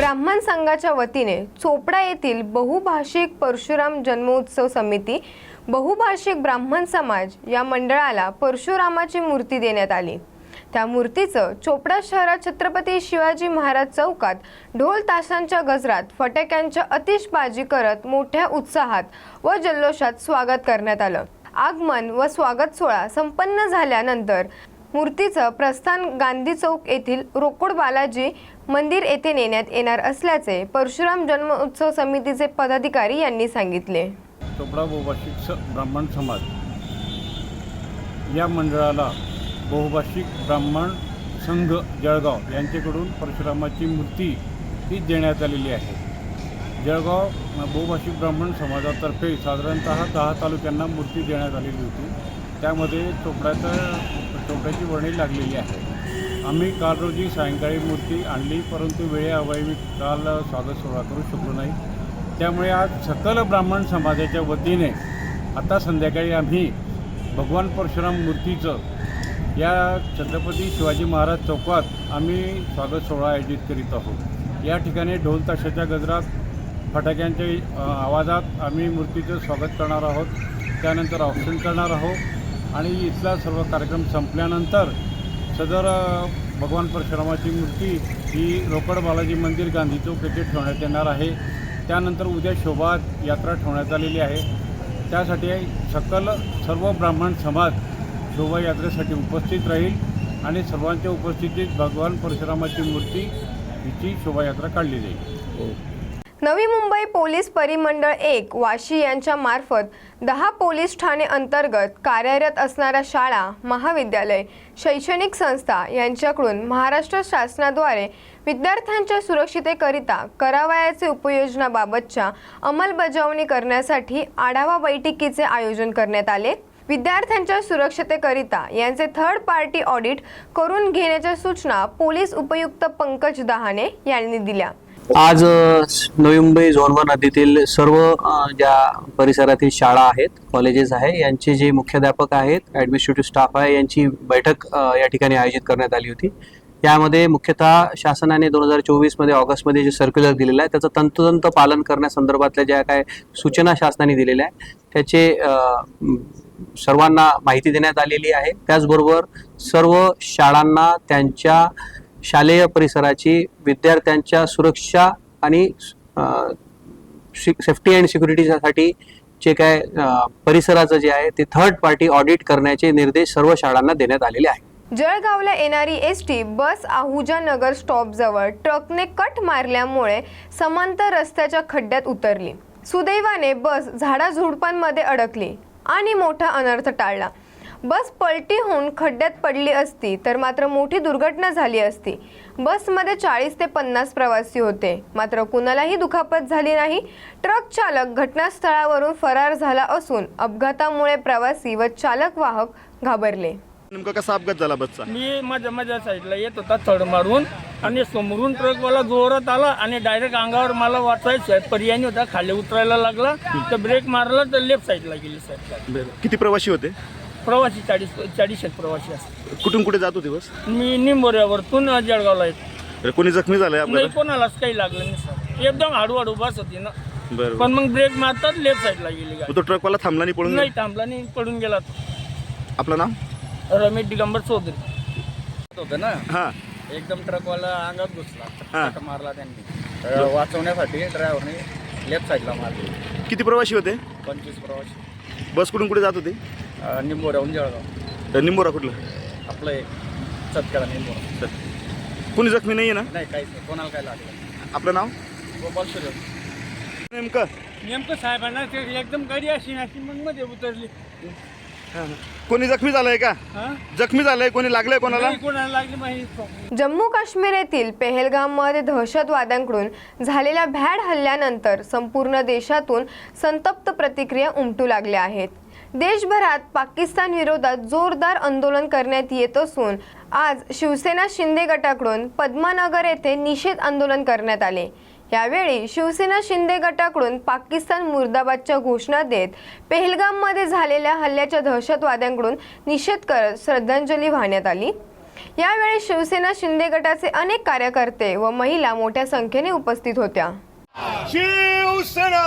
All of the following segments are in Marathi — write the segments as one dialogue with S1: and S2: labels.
S1: ब्राह्मण संघाच्या वतीने चोपडा येथील बहुभाषिक परशुराम जन्मोत्सव समिती बहुभाषिक ब्राह्मण समाज या मंडळाला परशुरामाची मूर्ती देण्यात आली. त्या मूर्तीचं चोपडा शहरात छत्रपती शिवाजी महाराज चौकात ढोल ताशांच्या गजरात फटाक्यांच्या अतिशबाजी करत मोठ्या उत्साहात व जल्लोषात स्वागत करण्यात आलं. आगमन व स्वागत सोहळा संपन्न झाल्यानंतर मूर्तीचं प्रस्थान गांधी चौक येथील रोकोड बालाजी मंदिर येथे नेण्यात येणार असल्याचे परशुराम जन्मोत्सव समितीचे पदाधिकारी यांनी सांगितले.
S2: चोपडा बहुभाषिक स ब्राह्मण समाज. या मंडळाला बहुभाषिक ब्राह्मण संघ जळगाव यांच्याकडून परशुरामाची मूर्ती ही देण्यात आलेली आहे. जळगाव बहुभाषिक ब्राह्मण समाजातर्फे साधारणतः दहा तालुक्यांना मूर्ती देण्यात आलेली होती. त्यामध्ये चोपड्याचं चोपड्याची वर्णी लागलेली आहे. आम्ही काल रोजी सायंकाळी मूर्ती आणली परंतु वेळेअभावी मी काल स्वागत सोहळा करू शकलो नाही. त्यामुळे आज सकल ब्राह्मण समाजाच्या वतीने आता संध्याकाळी आम्ही भगवान परशुराम मूर्तीचं या छत्रपती शिवाजी महाराज चौकात आम्ही स्वागत सोहळा आयोजित करीत आहोत. या ठिकाणी ढोल ताशाच्या गजरात फटाक्यांच्या आवाजात आम्ही मूर्तीचं स्वागत करणार आहोत. त्यानंतर औक्षण करणार आहोत. आणि इथला सर्व कार्यक्रम संपल्यानंतर सदर भगवान परशुरामाची मूर्ती ही रोकड बालाजी मंदिर गांधी चौक येथे ठेवण्यात येणार आहे. त्यानंतर उद्या शोभा यात्रा ठेवण्यात आलेली आहे. त्यासाठी सकल सर्व ब्राह्मण समाज शोभायात्रेसाठी उपस्थित राहील आणि सर्वांच्या उपस्थितीत भगवान परशुरामाची मूर्ती हिची शोभायात्रा काढली जाईल. हो.
S1: नवी मुंबई पोलीस परिमंडळ एक वाशी यांच्या मार्फत दहा पोलीस ठाणे अंतर्गत कार्यरत असणाऱ्या शाळा महाविद्यालय शैक्षणिक संस्था यांच्याकडून महाराष्ट्र शासनाद्वारे विद्यार्थ्यांच्या सुरक्षितेकरिता करावयाचे उपयोजनाबाबतच्या अंमलबजावणी करण्यासाठी आढावा बैठकीचे आयोजन करण्यात आले. विद्यार्थ्यांच्या सुरक्षितेकरिता यांचे थर्ड पार्टी ऑडिट करून घेण्याच्या सूचना पोलीस उपयुक्त पंकज दहाने यांनी दिल्या.
S3: आज नवी मुंबई झोन वन हद्दीतील सर्व ज्या परिसरातील शाळा आहेत कॉलेजेस आहे यांचे जे मुख्याध्यापक आहेत ॲडमिनिस्ट्रेटिव्ह स्टाफ आहे यांची बैठक या ठिकाणी आयोजित करण्यात आली होती. यामध्ये मुख्यतः शासनाने दोन हजार चोवीसमध्ये ऑगस्टमध्ये जे सर्क्युलर दिलेलं आहे त्याचं तंतोतंत पालन करण्यासंदर्भातल्या ज्या काय सूचना शासनाने दिलेल्या आहे त्याचे सर्वांना माहिती देण्यात आलेली आहे. त्याचबरोबर सर्व शाळांना त्यांच्या शालेय परिसराची विद्यार्थ्यांच्या सुरक्षा आणि सेफ्टी अँड सिक्युरिटीसाठी जे काय परिसराचं जे आहे ते थर्ड पार्टी ऑडिट करण्याचे निर्देश सर्व शाळांना देण्यात आलेले आहेत.
S1: जळगावला येणारी S T bus Ahuja Nagar स्टॉपजवळ ट्रकने कट मारल्यामुळे समांतर रस्त्याच्या खड्ड्यात उतरली. सुदैवाने बस झाडाझुडपांमध्ये अडकली आणि मोठा अनर्थ टाळला. बस पलटी होऊन खड्ड्यात पडली असती तर मात्र मोठी दुर्घटना झाली असती. बसमध्ये चाळीस ते पन्नास प्रवासी होते. मात्र कुणालाही दुखापत झाली नाही. ट्रक चालक घटनास्थळावरून फरार झाला असून अपघातामुळे प्रवासी व चालक वाहक घाबरले.
S4: नेमका कसा अपघात झाला बसचा?
S5: मी माझ्या माझ्या साईडला येत होता थड मारून आणि समोरून ट्रकवाला जोरात आला आणि डायरेक्ट अंगावर मला वाचायचं पर्यायी होता खाली उतरायला लागला. तर ब्रेक मारला तर लेफ्ट साईडला गेली साईड
S4: किती प्रवासी होते?
S5: प्रवासी चाळीस चाळीस एक प्रवासी असतात.
S4: कुठून कुठे जात होते बस?
S5: मी निंबोऱ्यावरतून जळगावला येतो.
S4: कोणी जखमी झालंय
S5: नाही
S4: अपघातात
S5: कोणालाच काही लागलं नाही सर. एकदम हळूहळू बस होती ना.
S4: बरं
S5: पण मग ब्रेक मारतात लेफ्ट साईडला गेली
S4: मग तो ट्रकवाला थांबला नाही पळून
S5: नाही थांबला नाही पडून गेला तो.
S4: आपलं नाव?
S5: रमेश दिगंबर चौधरी. होतं ना?
S4: हां.
S5: एकदम ट्रकवाला अंगात घुसला.
S4: हा.
S5: फटका मारला त्यांनी. तर वाचवण्यासाठी ड्रायव्हरने लेफ्ट साईडला मारली.
S4: किती प्रवासी होते?
S5: पंचवीस प्रवासी.
S4: बस कुठून कुठे जात होते?
S5: निंबोऱ्याहून जळगाव
S4: निंबोरा कुठलं?
S5: आपलं एक निंबोरा.
S4: कुणी जखमी नाही आहे
S5: नाही काहीच नाही. कोणाला काय लागलं?
S4: ना आपलं नाव?
S5: गोपाल सूर्य
S4: नेमकं?
S5: नेमकं साहेबांना ते एकदम गाडी अशी अशी मग मध्ये उतरली.
S4: कोणी जखमी झालंय का?
S5: हा?
S4: जखमी झालंय? कोणी लागलंय कोणाला?
S5: नाही कोणाला लागली माहिती
S1: जम्मू काश्मीर येथील पेहलगाममध्ये दहशतवाद्यांकडून झालेल्या भ्याड हल्ल्यानंतर संपूर्ण देशातून संतप्त प्रतिक्रिया उमटू लागल्या आहेत. देशभरात पाकिस्तान विरोधात जोरदार आंदोलन करण्यात येत असून आज शिवसेना शिंदे गटाकडून पद्मानगर येथे निषेध आंदोलन करण्यात आले. यावेळी शिवसेना शिंदे गटाकडून पाकिस्तान मुर्दाबादच्या घोषणा देत पेहलगाममध्ये झालेल्या हल्ल्याच्या दहशतवाद्यांकडून निषेध करत श्रद्धांजली वाहण्यात आली. यावेळी शिवसेना शिंदे गटाचे अनेक कार्यकर्ते व महिला मोठ्या संख्येने उपस्थित होत्या.
S4: शिवसेना!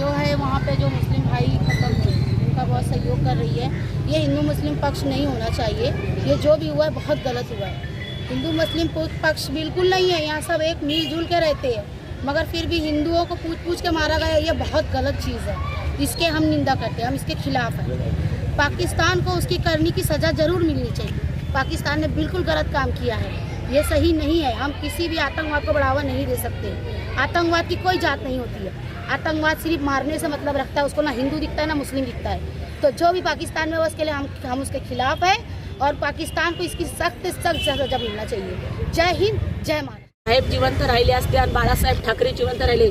S6: जो है वहाँ पे जो मुस्लिम भाई खत्म हुए, उनका बहुत सहयोग कर रही है। ये हिंदू मुस्लिम पक्ष नहीं होना चाहिए। ये जो भी हुआ है, बहुत गलत हुआ है। हिंदू मुस्लिम पक्ष बिल्कुल नहीं है, यहाँ सब एक मिलजुल के रहते हैं। मगर फिर भी हिंदुओं को पूछ पूछ के मारा गया, ये बहुत गलत चीज़ है। इसके हम निंदा करते हैं, हम इसके खिलाफ हैं। पाकिस्तान को उसकी करने की सज़ा ज़रूर मिलनी चाहिए। पाकिस्तान ने बिल्कुल गलत काम किया है। ये सही नहीं है। हम किसी भी आतंकवाद को बढ़ावा नहीं दे सकते। आतंकवाद की कोई जात नहीं होती है। आतंकवाद सिर्फ मारने से मतलब रखता है उसको ना हिंदू दिखता है ना मुस्लिम दिखता है। तो जो भी पाकिस्तान में उसके लिए हम हम उसके खिलाफ है और पाकिस्तान को इसकी सख्त सख्त सजा मिलना चाहिए। जय हिंद जय महाराष्ट्र
S7: साहेब जिवंत राहिले असते आणि बाळासाहेब ठाकरे जिवंत राहिले.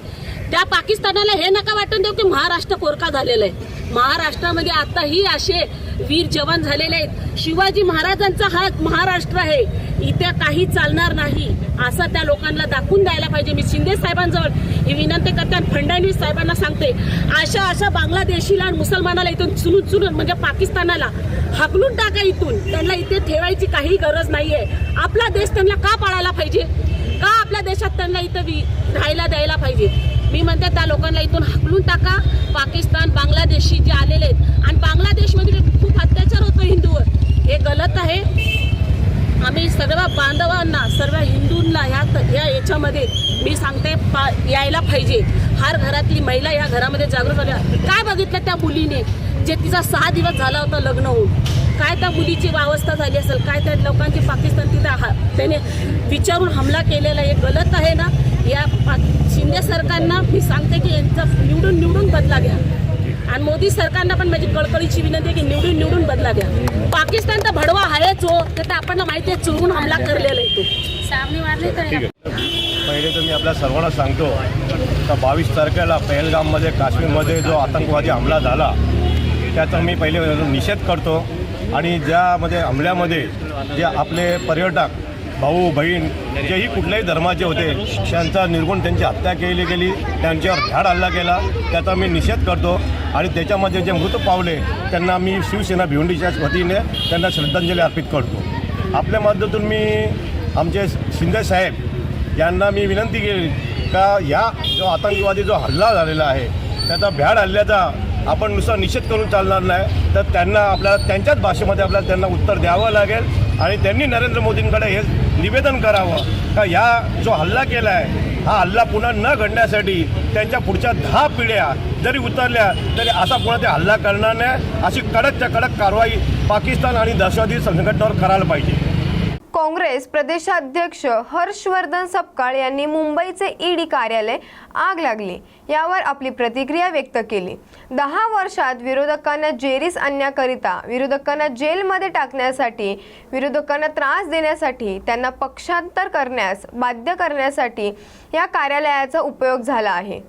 S7: त्या पाकिस्तानाला हे नका वाटून देऊ की महाराष्ट्र पोरका झालेला आहे. महाराष्ट्रामध्ये आताही असे वीर जवान झालेले आहेत. शिवाजी महाराजांचा हा महाराष्ट्र आहे. इथे काही चालणार नाही असं त्या लोकांना दाखवून द्यायला पाहिजे. मी शिंदे साहेबांजवळ ही विनंती करते आणि फडणवीस साहेबांना सांगते अशा अशा बांगलादेशीला आणि मुसलमानाला इथून चुलून चुलून म्हणजे पाकिस्तानाला हाकलून टाका इथून. त्यांना इथे ठेवायची काही गरज नाहीये. आपला देश त्यांना का पाळायला पाहिजे? का आपल्या देशात त्यांना इथं राहायला द्यायला पाहिजे? मी म्हणते त्या लोकांना इथून हाकलून टाका. पाकिस्तान बांगलादेशी जे आलेले आहेत. आणि बांगलादेश खूप अत्याचार होतो हिंदूवर हे गलत आहे आम्ही सर्व बांधवांना सर्व हिंदूंना ह्या याच्यामध्ये मी सांगते पा यायला पाहिजे. हर घरातली महिला या घरामध्ये जागृत झाल्या. काय बघितलं त्या मुलीने? जे तिचा सहा दिवस झाला होता लग्न होऊन. काय त्या मुलीची अवस्था झाली असेल? काय त्या लोकांची पाकिस्तान तिथं हा त्याने विचारून हमला केलेला हे गलत आहे ना? या पा शिंदे सरकारना मी सांगते की यांचा निवडून निवडून बदला घ्या. आणि मोदी सरकारना पण माझी कळकळीची विनंती आहे की निवडून निवडून बदला घ्या. पाकिस्तान तर भडवा आहेच हो. ते तर आपण माहिती आहे चुरून हमला करलेला आहे तो. सामने मारले तर
S8: पहिले तर मी आपल्या सर्वांना सांगतो तर बावीस तारखेला पहलगाममध्ये काश्मीरमध्ये जो आतंकवादी हमला झाला त्याचा मी पहिले निषेध करतो. आणि ज्यामध्ये हमल्यामध्ये जे आपले पर्यटक भाऊ बहीण जेही कुठल्याही धर्माचे होते त्यांचा निर्गुण त्यांची हत्या केली गेली त्यांच्यावर धाड हल्ला केला त्याचा मी निषेध करतो. आणि त्याच्यामध्ये जे मृत पावले त्यांना मी शिवसेना भिवंडीच्या वतीने त्यांना श्रद्धांजली अर्पित करतो. आपल्या माध्यमातून मी आमचे शिंदे साहेब यांना मी विनंती केली का या जो आतंकवादी जो हल्ला झालेला आहे त्याचा भ्याड हल्ल्याचा आपण नुसता निषेध करून चालणार नाही तर त्यांना आपल्याला त्यांच्याच भाषेमध्ये आपल्याला त्यांना उत्तर द्यावं लागेल आणि त्यांनी नरेंद्र मोदींकडे हे निवेदन करावं का या जो हल्ला केला आहे हा हल्ला पुन्हा न घडण्यासाठी त्यांच्या पुढच्या दहा पिढ्या जरी उतरल्या तरी असा पुन्हा ते हल्ला करणार नाही अशी कडकच्या कडक कारवाई पाकिस्तान आणि दहशतवादी संघटनेवर करायला पाहिजे.
S1: काँग्रेस प्रदेशाध्यक्ष हर्षवर्धन सपकाळ यांनी मुंबईचे ईडी कार्यालय आग लागली. यावर आपली प्रतिक्रिया व्यक्त केली. दहा वर्षात विरोधकांना जेरीस आणण्याकरिता विरोधकांना जेलमध्ये टाकण्यासाठी विरोधकांना त्रास देण्यासाठी त्यांना पक्षांतर करण्यास बाध्य करण्यासाठी या कार्यालयाचा उपयोग झाला आहे.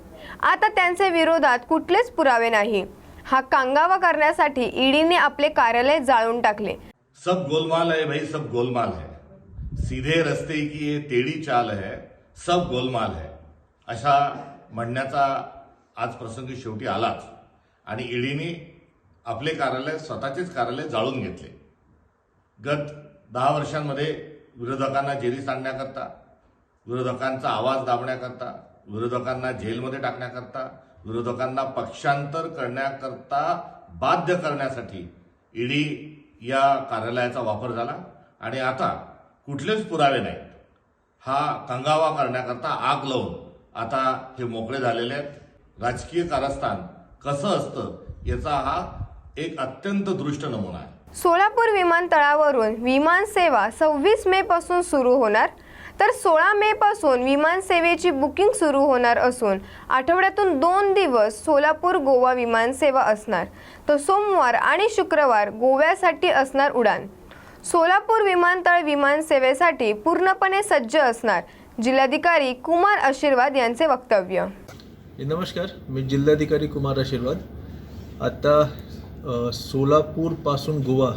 S1: आता त्यांचे विरोधात कुठलेच पुरावे नाही. हा कांगावा करण्यासाठी ईडीने आपले कार्यालय जाळून टाकले.
S9: सब गोलमाल है भाई सब गोलमाल है सीधे रस्ते की ये टेढ़ी चाल है सब गोलमाल है। अशा म्हणण्याचा आज प्रसंगी शेवटी आलाच. आणि ईडीने आपले कार्यालय स्वतःचेच कार्यालय जाळून घेतले. गत दहा वर्षांमध्ये विरोधकांना जेरीस आणण्याकरता विरोधकांचा आवाज दाबण्याकरता विरोधकांना जेलमध्ये टाकण्याकरता विरोधकांना पक्षांतर करण्याकरता बाध्य करण्यासाठी ईडी या कार्यालयाचा वापर झाला. आणि आता कुठलेच पुरावे नाहीत. हा कंगावा करण्याकरता आग लावून आता हे मोकळे झालेले आहेत. राजकीय कारस्थान कसं असतं याचा हा एक अत्यंत दृष्ट नमुना आहे.
S1: सोलापूर विमानतळावरून विमान सेवा सव्वीस मे पासून सुरू होणार. तर सोळा मे पासून विमान सेवेची बुकिंग सुरू होणार असून आठवड्यातून दोन दिवस सोलापूर गोवा विमान सेवा असणार. तर सोमवार आणि शुक्रवार गोव्यासाठी असणार उडान. सोलापूर विमानतळ विमान सेवेसाठी पूर्णपणे सज्ज असणार. जिल्हाधिकारी कुमार आशीर्वाद यांचे वक्तव्य.
S10: नमस्कार मी जिल्हाधिकारी कुमार आशीर्वाद. आता सोलापूरपासून गोवा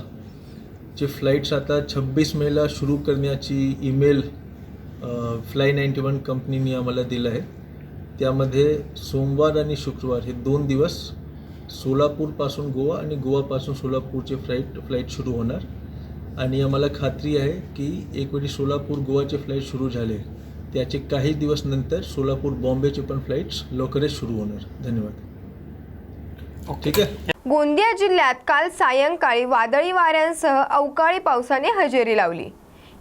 S10: चे फ्लाईट्स आता छब्बीस मेला सुरू करण्याची ईमेल फ्लाय नाईंटी वन कंपनीने आम्हाला दिलं आहे. त्यामध्ये सोमवार आणि शुक्रवार हे दोन दिवस सोलापूरपासून गोवा आणि गोवापासून सोलापूरचे फ्लाईट फ्लाईट सुरू होणार. आणि आम्हाला खात्री आहे की एकवेळी सोलापूर गोवाचे फ्लाईट सुरू झाले. त्याचे काही दिवस नंतर सोलापूर बॉम्बेचे पण फ्लाईट्स लवकरच सुरू होणार. धन्यवाद. ठीक आहे?
S1: गोंदिया जिल्ह्यात काल सायंकाळी वादळी वाऱ्यांसह अवकाळी पावसाने हजेरी लावली.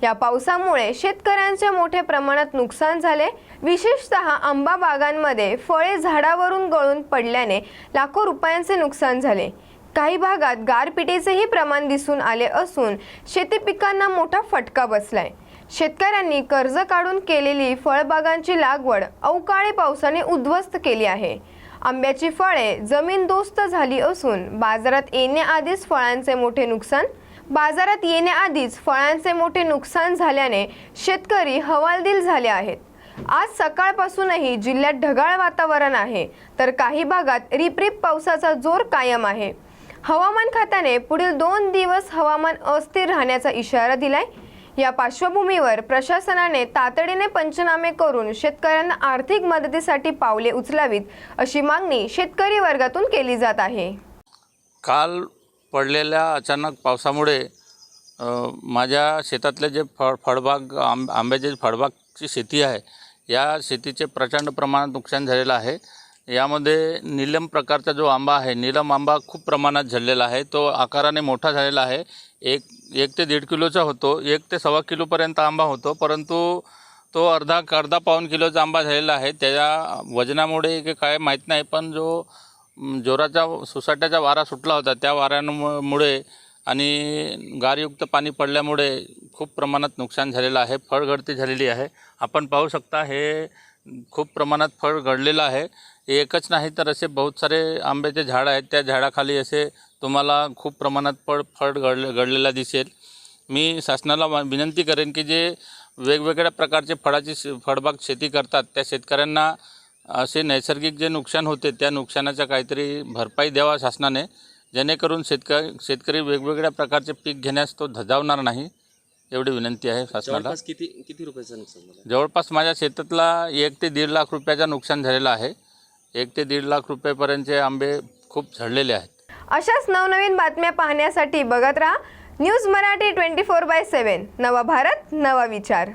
S1: या पावसामुळे शेतकऱ्यांचे मोठ्या प्रमाणात नुकसान झाले. विशेषतः आंबा बागांमध्ये फळे झाडावरून गळून पडल्याने लाखो रुपयांचे नुकसान झाले. काही भागात गारपिटीचेही प्रमाण दिसून आले असून शेती पिकांना मोठा फटका बसलाय. शेतकऱ्यांनी कर्ज काढून केलेली फळबागांची लागवड अवकाळी पावसाने उद्ध्वस्त केली आहे. आंब्याची फळे जमीनदोस्त झाली असून बाजारात येण्याआधीच फळांचे मोठे नुकसान बाजारात येण्याआधीच फळांचे मोठे नुकसान झाल्याने शेतकरी हवालदिल झाले आहेत. आज सकाळपासूनही जिल्ह्यात ढगाळ वातावरण आहे तर काही भागात रिपरिप पावसाचा जोर कायम आहे. हवामान खात्याने पुढील दोन दिवस हवामान अस्थिर राहण्याचा इशारा दिलाय. या पार्श्वभूमीवर प्रशासनाने तातडीने पंचनामे करून शेतकऱ्यांना आर्थिक मदतीसाठी पावले उचलावीत अशी मागणी शेतकरी वर्गातून केली जात आहे.
S11: काल पडलेल्या अचानक पावसामुळे माझ्या शेतातले जे फळ फळबाग आंब आंब्याचे फळबागची शेती आहे या शेतीचे प्रचंड प्रमाणात नुकसान झालेलं आहे. यामध्ये नीलम प्रकारचा जो आंबा आहे नीलम आंबा खूप प्रमाणात झालेला आहे. तो आकाराने मोठा झालेला आहे. एक एक ते दीड किलोचा होतो. एक ते सव्वा किलोपर्यंत आंबा होतो. परंतु तो अर्धा अर्धा पाऊन किलोचा आंबा झालेला आहे. त्याच्या वजनामुळे की काय माहीत नाही पण जो जोराचा सोसाट्याचा वारा सुटला होता त्या वाऱ्यांमुळे आणि गारयुक्त पाणी पडल्यामुळे खूप प्रमाणात नुकसान झालेलं आहे. फळगळती झालेली आहे. आपण पाहू शकता हे खूप प्रमाणात फळ घडलेलं आहे. एकच नाही तर असे बहुत सारे आंब्याचे झाडं आहेत. त्या झाडाखाली असे तुम्हाला खूप प्रमाणात फळ फळ गळले गळलेला दिसेल. मी शासनाला विनंती करेन की जे वेगवेगळ्या प्रकारचे फळाची शे- फळबाग शेती करतात त्या शेतकऱ्यांना असे नैसर्गिक जे नुकसान होते त्या नुकसानाचा काहीतरी भरपाई द्यावा शासनाने. जेणेकरून शेतकरी शेतकरी वेगवेगळ्या प्रकारचे पीक घेण्यास तो धजावणार नाही एवढी विनंती आहे शासनाला.
S12: किती किती रुपयाचं नुकसान
S11: जवळपास माझ्या शेतातला एक ते दीड लाख रुपयाचं नुकसान झालेलं आहे. एक ते दीड लाख रुपयेपर्यंतचे आंबे खूप झडलेले आहेत.
S1: अशाच नवनवीन बातम्या पाहण्यासाठी बघत राहा news Marathi twenty four by seven. नवा भारत नवा विचार.